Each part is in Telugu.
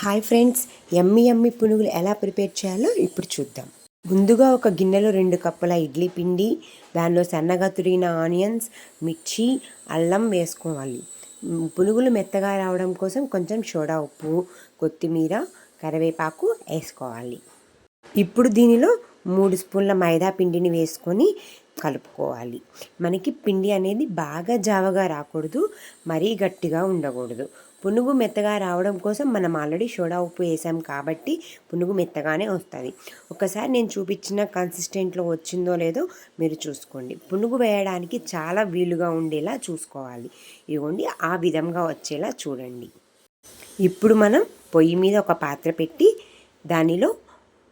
హాయ్ ఫ్రెండ్స్ ఎమ్మి ఎమ్మి పునుగులు ఎలా ప్రిపేర్ చేయాలో ఇప్పుడు చూద్దాం. ముందుగా ఒక గిన్నెలో రెండు కప్పుల ఇడ్లీ పిండి దానిలో సన్నగా తురిగిన ఆనియన్స్ మిర్చి అల్లం వేసుకోవాలి. పునుగులు మెత్తగా రావడం కోసం కొంచెం సోడా ఉప్పు కొత్తిమీర కరివేపాకు వేసుకోవాలి. ఇప్పుడు దీనిలో మూడు స్పూన్ల మైదా పిండిని వేసుకొని కలుపుకోవాలి. మనకి పిండి అనేది బాగా జావగా రాకూడదు మరీ గట్టిగా ఉండకూడదు. పునుగు మెత్తగా రావడం కోసం మనం ఆల్రెడీ సోడా ఉప్పు వేసాం కాబట్టి పునుగు మెత్తగానే వస్తుంది. ఒకసారి నేను చూపించిన కన్సిస్టెంట్లో వచ్చిందో లేదో మీరు చూసుకోండి. పునుగు వేయడానికి చాలా వీలుగా ఉండేలా చూసుకోవాలి. ఇదిగోండి ఆ విధంగా వచ్చేలా చూడండి. ఇప్పుడు మనం పొయ్యి మీద ఒక పాత్ర పెట్టి దానిలో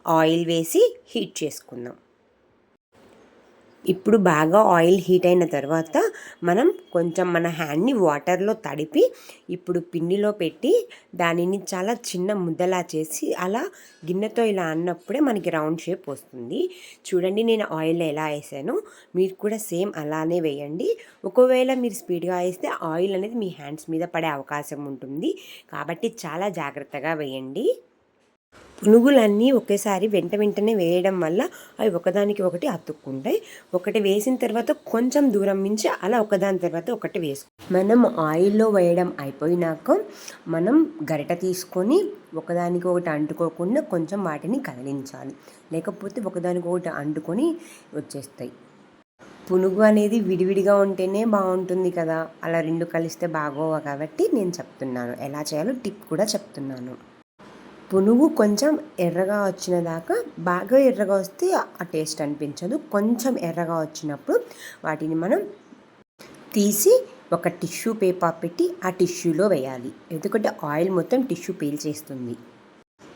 ఆయిల్ వేసి హీట్ చేసుకుందాం. ఇప్పుడు బాగా ఆయిల్ హీట్ అయిన తర్వాత మనం కొంచెం మన హ్యాండ్ని వాటర్లో తడిపి ఇప్పుడు పిండిలో పెట్టి దానిని చాలా చిన్న ముద్దలా చేసి అలా గిన్నెతో ఇలా అన్నప్పుడే మనకి రౌండ్ షేప్ వస్తుంది. చూడండి నేను ఆయిల్ ఎలా వేసానో. మీరు కూడా సేమ్ అలానే వేయండి. ఒకవేళ మీరు స్పీడ్గా వేస్తే ఆయిల్ అనేది మీ హ్యాండ్స్ మీద పడే అవకాశం ఉంటుంది. కాబట్టి చాలా జాగ్రత్తగా వేయండి. పునుగులన్నీ ఒకేసారి వెంట వెంటనే వేయడం వల్ల అవి ఒకదానికి ఒకటి అతుక్కుంటాయి. ఒకటి వేసిన తర్వాత కొంచెం దూరం నుంచి అలా ఒకదాని తర్వాత ఒకటి వేసుకో. మనం ఆయిల్లో వేయడం అయిపోయినాక మనం గరిట తీసుకొని ఒకదానికి ఒకటి అంటుకోకుండా కొంచెం వాటిని కదిలించాలి. లేకపోతే ఒకదానికి ఒకటి అంటుకొని వచ్చేస్తాయి. పునుగు అనేది విడివిడిగా ఉంటేనే బాగుంటుంది కదా! అలా రెండు కలిస్తే బాగోవా కాబట్టి నేను చెప్తున్నాను. ఎలా చేయాలో టిప్ కూడా చెప్తున్నాను. పునుగు కొంచెం ఎర్రగా వచ్చిన దాకా బాగా ఎర్రగా వస్తే ఆ టేస్ట్ అనిపించదు. కొంచెం ఎర్రగా వచ్చినప్పుడు వాటిని మనం తీసి ఒక టిష్యూ పేపర్ పెట్టి ఆ టిష్యూలో వేయాలి. ఎందుకంటే ఆయిల్ మొత్తం టిష్యూ పీల్చేస్తుంది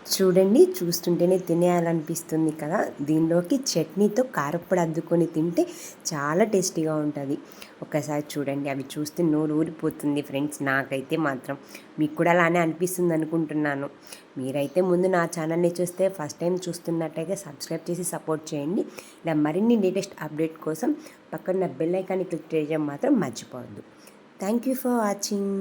చూడండి చూస్తుంటేనే తినేయాలనిపిస్తుంది కదా. దీనిలోకి చట్నీతో కారప్పుడు అద్దుకొని తింటే చాలా టేస్టీగా ఉంటుంది. ఒకసారి చూడండి అవి చూస్తే నోరు ఊరిపోతుంది ఫ్రెండ్స్. నాకైతే మాత్రం మీకు కూడా అలానే అనిపిస్తుంది అనుకుంటున్నాను. మీరైతే ముందు నా ఛానల్ని చూస్తే ఫస్ట్ టైం చూస్తున్నట్టయితే సబ్స్క్రైబ్ చేసి సపోర్ట్ చేయండి. ఇలా మరిన్ని లేటెస్ట్ అప్డేట్ కోసం పక్కన బెల్ ఐకాన్ని క్లిక్ చేయడం మాత్రం మర్చిపోవద్దు. Thank you for watching.